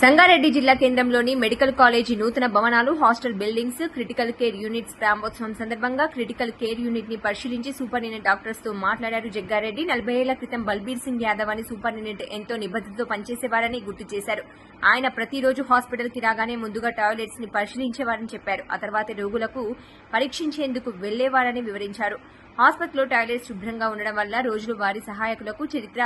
సంగారెడ్డి జిల్లా కేంద్రంలోని medical college నూతన భవనాలు hostel buildings critical care units ప్రారంభోత్సవం సందర్భంగా క్రిటికల్ కేర్ యూనిట్ని పరిశీలించి సూపరింటెండెంట్ డాక్టర్స్తో మాట్లాడారు జగ్గారెడ్డి. నలభై ఏళ్ళ క్రితం బల్బీర్ సింగ్ యాదవ్ అని సూపరింటెండెంట్ ఎంతో నిబద్దతతో పనిచేసేవారని గుర్తు చేశారు. ఆయన ప్రతిరోజు హాస్పిటల్కి రాగానే ముందుగా టాయిలెట్స్ని పరిశీలించేవారని చెప్పారు. ఆ తర్వాత రోగులకు పరీక్షించేందుకు వెళ్ళేవారని వివరించారు. ఆసుపత్రిలో టాయిలెట్స్ శుభ్రంగా ఉండడం వల్ల రోజులు వారి సహాయకులకు చరిత్ర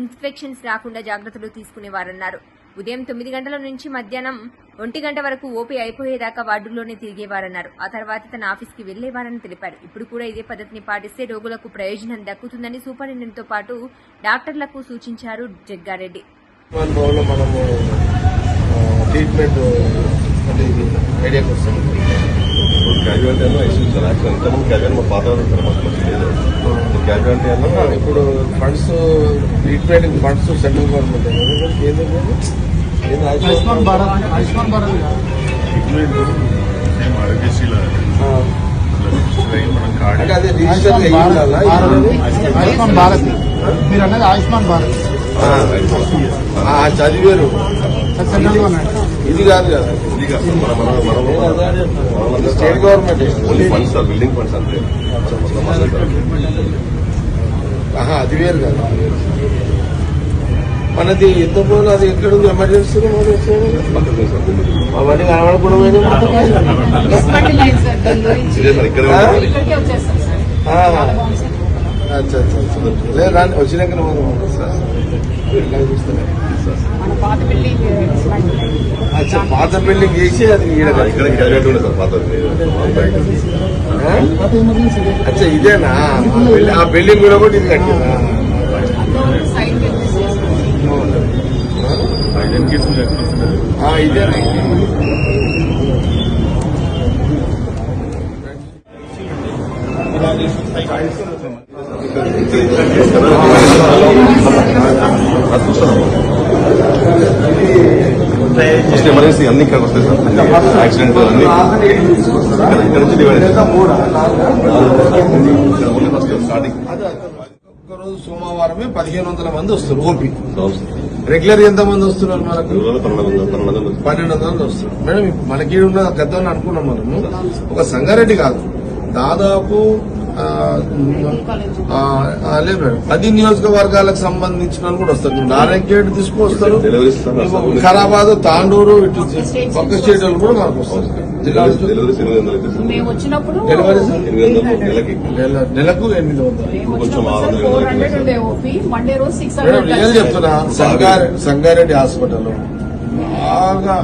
ఇన్ఫెక్షన్స్ రాకుండా జాగ్రత్తలు తీసుకునేవారన్నారు. ఉదయం తొమ్మిది గంటల నుంచి మధ్యాహ్నం ఒంటి గంట వరకు ఓపీ అయిపోయేదాకా వార్డుల్లోనే తిరిగేవారన్నారు. ఆ తర్వాత తన ఆఫీస్కి వెళ్ళేవారని తెలిపారు. ఇప్పుడు కూడా ఇదే పద్ధతిని పాటిస్తే రోగులకు ప్రయోజనం దక్కుతుందని సూపరింటెండెంట్తో పాటు డాక్టర్లకు సూచించారు జగ్గారెడ్డి. ట్రీట్మెంట్ ఐడియాకి వస్తుంది. క్యాజువాలిటీ ఇష్యూస్ సార్ ఇంతకుముందు క్యాజువల్ మా పాత ఇప్పుడు funds treatment funds central government Ayushman Bharat Ayushman Bharat same Ayushman మీరు అన్నది ఆయుష్మాన్ భారత్ ఆ, ఆ, చదివారు ఇది కాదు కదా ఇది కాదు సార్ మన మన మనం state government only funds sir building funds అంతే. ఆహా అది వేరు కదా మనది ఎంత పోలు అది ఎక్కడ ఉంది ఎమర్జెన్సీ అవన్నీ కనబడకూడదు. అచ్చా అచ్చా. లేదు రాని వచ్చినాక సార్ ఇలా చూస్తలే. మన పాత బిల్డింగ్ అచ్చా పాత బిల్డింగ్ చేసి అది అచ్చా ఇదేనా? ఆ బిల్డింగ్- కూడా కూడా ఇది కట్టిందా? ఇదేనా ఫస్ట్ ఎమర్జెన్సీ అన్ని ఇక్కడ వస్తాయి సార్. యాక్సిడెంట్ అన్ని. ఇక్కడ- నుంచి డివైడ్ ఒక్కరోజు సోమవారమే పదిహేను వందల మంది వస్తారు ఓపీ. రెగ్యులర్ ఎంత మంది వస్తున్నారు మనకు? పన్నెండు వందలు వందలు వస్తారు. మేడం మనకి ఉన్న గద్దని అనుకున్నాం మనము. ఒక సంగారెడ్డి కాదు. దాదాపు లేదు మేడం పది నియోజకవర్గాలకు సంబంధించిన వాళ్ళు కూడా వస్తారు. నారాయణఖేడ్ తీసుకొస్తారు. వికారాబాద్ తాండూరు ఇటు పక్క స్టేట్ వాళ్ళు కూడా మనకు వస్తారు. నెలకి. నెల- నెలకు ఎనిమిది వందలు. నేను చెప్తున్నా. సంగారెడ్డి సంగారెడ్డి హాస్పిటల్ బాగా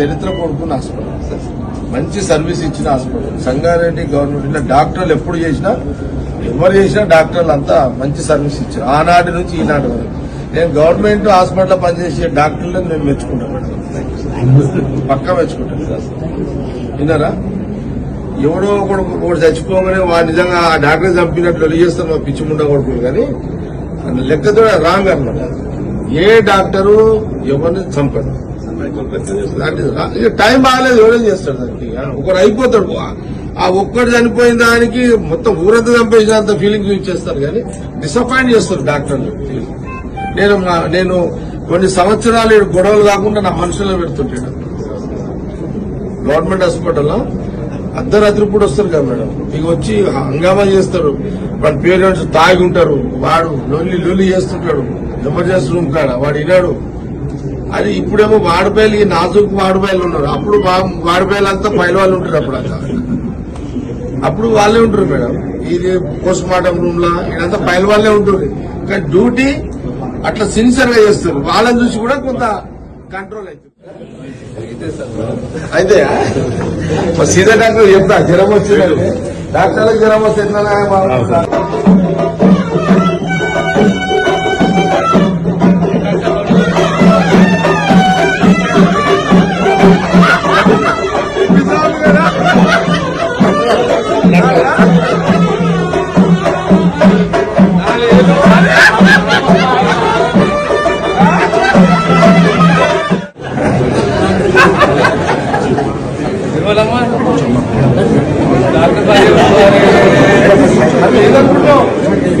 చరిత్ర కొడుకున్న హాస్పిటల్. మంచి సర్వీస్ ఇచ్చిన హాస్పిటల్ సంగారెడ్డి గవర్నమెంట్ ఇలా డాక్టర్లు ఎప్పుడు చేసినా ఎవరు చేసినా డాక్టర్లు అంతా మంచి సర్వీస్ ఇచ్చారు. ఆనాటి నుంచి ఈనాటి వరకు. నేను గవర్నమెంట్ హాస్పిటల్లో పనిచేసే డాక్టర్లను నేను మెచ్చుకుంటాను మేడం. పక్కా మెచ్చుకుంటాను విన్నారా? ఎవడో ఒకడు ఒకడు చచ్చిపోగానే వాడు నిజంగా ఆ డాక్టర్ చంపినట్లు చేస్తారు మా పిచ్చి కొడుకులు. కానీ లెక్కతో రాంగ్ అనమాట ఏ డాక్టరు ఎవరిని చంపడం. ఇక టైం బాగాలేదు ఎవడేం చేస్తాడు దానికి? ఒకరు అయిపోతాడు. ఆ ఒక్కడు చనిపోయిన దానికి మొత్తం ఊరంతా చంపేసినంత ఫీలింగ్ ఇచ్చేస్తారు చేస్తారు కానీ డిసప్పాయింట్ చేస్తారు డాక్టర్లు. నేను నేను కొన్ని సంవత్సరాలు గొడవలు కాకుండా నా మనుషుల్లో పెడుతుంటాడు. గవర్నమెంట్ హాస్పిటల్లో అర్ధరాత్రి పూట వస్తారు కదా మేడం. ఇక వచ్చి హంగామా చేస్తారు. వాడి పేరెంట్స్ తాగి ఉంటారు. వాడు లొల్లి లొల్లి చేస్తుంటాడు. ఎమర్జెన్సీ రూమ్ కాడ వాడు వినాడు. అది ఇప్పుడేమో వాడిపాయలు ఈ నాజుకు వాడిపాయలు ఉన్నారు. అప్పుడు వా- వాడిపాయలు అంతా పైల వాళ్ళు ఉంటారు అప్పుడు అంతా అప్పుడు వాళ్ళే ఉంటారు మేడం. ఇది పోస్ట్ మార్టం రూమ్ లా ఇదంతా పైల వాళ్ళే ఉంటుంది కానీ డ్యూటీ అట్లా సిన్సియర్గా చేస్తారు. వాళ్ళని చూసి కూడా కొంత కంట్రోల్ అవుతుంది అయితే మరి సీదా డాక్టర్ చెప్తా జ్వరం వచ్చిందంటే. డాక్టర్లకు జ్వరం వస్తే ఎట్లా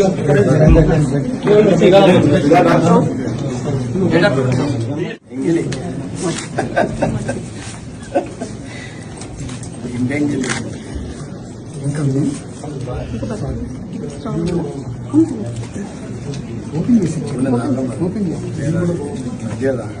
Open this. Open this. Open this. Open this.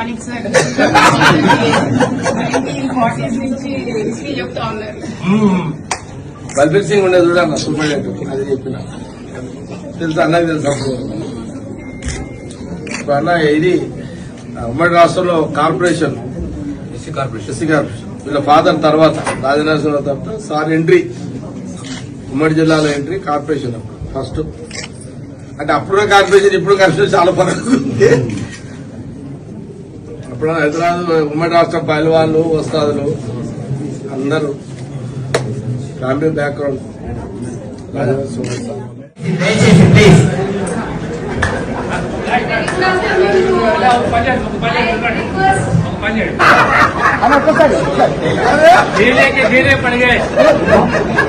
అదే మా టానిక్ సార్ నైన్టీన్ ఫార్టీస్ నుంచి హిస్టరీ చెప్తా ఉన్నారు బల్బీర్ సింగ్ ఉండేది కూడా అన్న సూపరింటెండెంట్ అది చెప్పిన. తెలుసా? అన్నది తెలుసా అప్పుడు? అన్న ఇది ఉమ్మడి రాష్ట్రంలో corporation. SC corporation. SC corporation. వీళ్ళ ఫాదర్ తర్వాత రాజనరసింహ తర్వాత సార్ ఎంట్రీ. ఉమ్మడి జిల్లాలో ఎంట్రీ కార్పొరేషన్ అప్పుడు ఫస్ట్ అంటే అప్పుడు కార్పొరేషన్ ఇప్పుడు కార్పొరేషన్ చాలా ఫరక్ ఇప్పుడు హైదరాబాద్ ఉమ్మడి రాష్ట్ర పైలవాళ్ళు వస్తాదులు అందరూ ఫ్యామిలీ బ్యాక్గ్రౌండ్.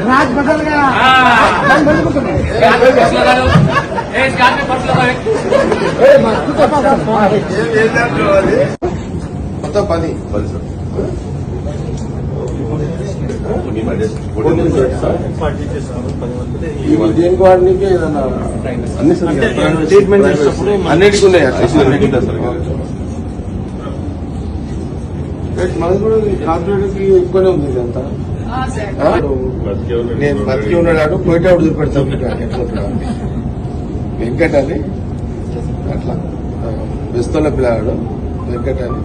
రాజ్ బదల్గా ఏ మస్తు మొత్తం పది. సార్. వాడికి ఏదన్నా అన్ని ట్రీట్మెంట్ అన్నిటికీ ఉన్నాయి మనది కూడా ఎక్కువనే ఉంది ఇదంతా? నేను బతికి ఉన్నాడు పోయేటప్పుడు చూపెడతాను. వెంకట్ అని అట్లా బెస్తోళ్ళ పిల్లాడు వెంకట్ అని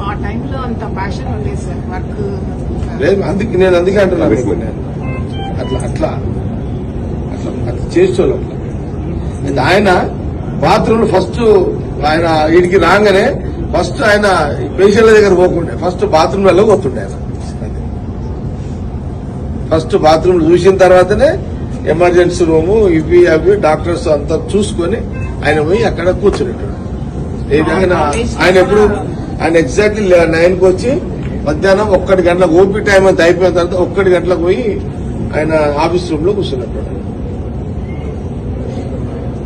ఆ, టైంలో అంత ప్యాషన్ ఉండేది సార్ వర్క్ లేదు అందుకే నేను అందుకే అంటున్నాను మీకు. నేను అట్లా అట్లా అట్లా అట్లా చేసుకోవాలి అట్లా. ఆయన బాత్రూంలో ఫస్ట్ ఆయన వీడికి రాగానే ఫస్ట్ ఆయన పేషెంట్ల దగ్గర పోకుండే. ఫస్ట్ బాత్రూమ్లో పోతుండే ఆయన. ఫస్ట్ బాత్రూమ్ చూసిన తర్వాతనే ఎమర్జెన్సీ రూము ఇవి అవి డాక్టర్స్ అంతా చూసుకొని ఆయన పోయి అక్కడ కూర్చునేటాడు. ఆయన ఆయన ఎప్పుడు ఆయన ఎగ్జాక్ట్లీ నైన్కి వచ్చి మధ్యాహ్నం ఒక్కటి గంటలకు ఓపీ టైం అంతా అయిపోయిన తర్వాత ఒక్కటి గంటలకు పోయి ఆయన ఆఫీస్ రూమ్లో కూర్చున్నట్టు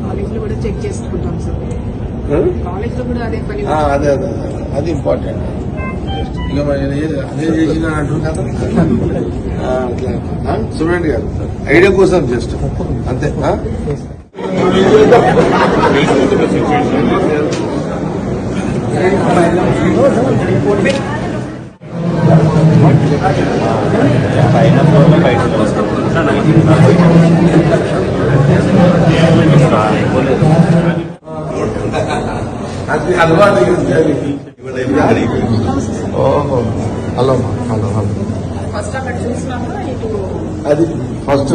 కాలేజ్లో కూడా చెక్ చేసుకుంటాం సార్. కాలేజ్లో కూడా అదే పని ఆ, అదే అదే ఇంపార్టెంట్ ఇక అదే చేసిన కదా చూడండి గారు ఐడియా కోసం జస్ట్ అంతే ఓహో హలో హలో హలో ఫస్ట్ అక్కడ చూసినాక ఇటు అది ఫస్ట్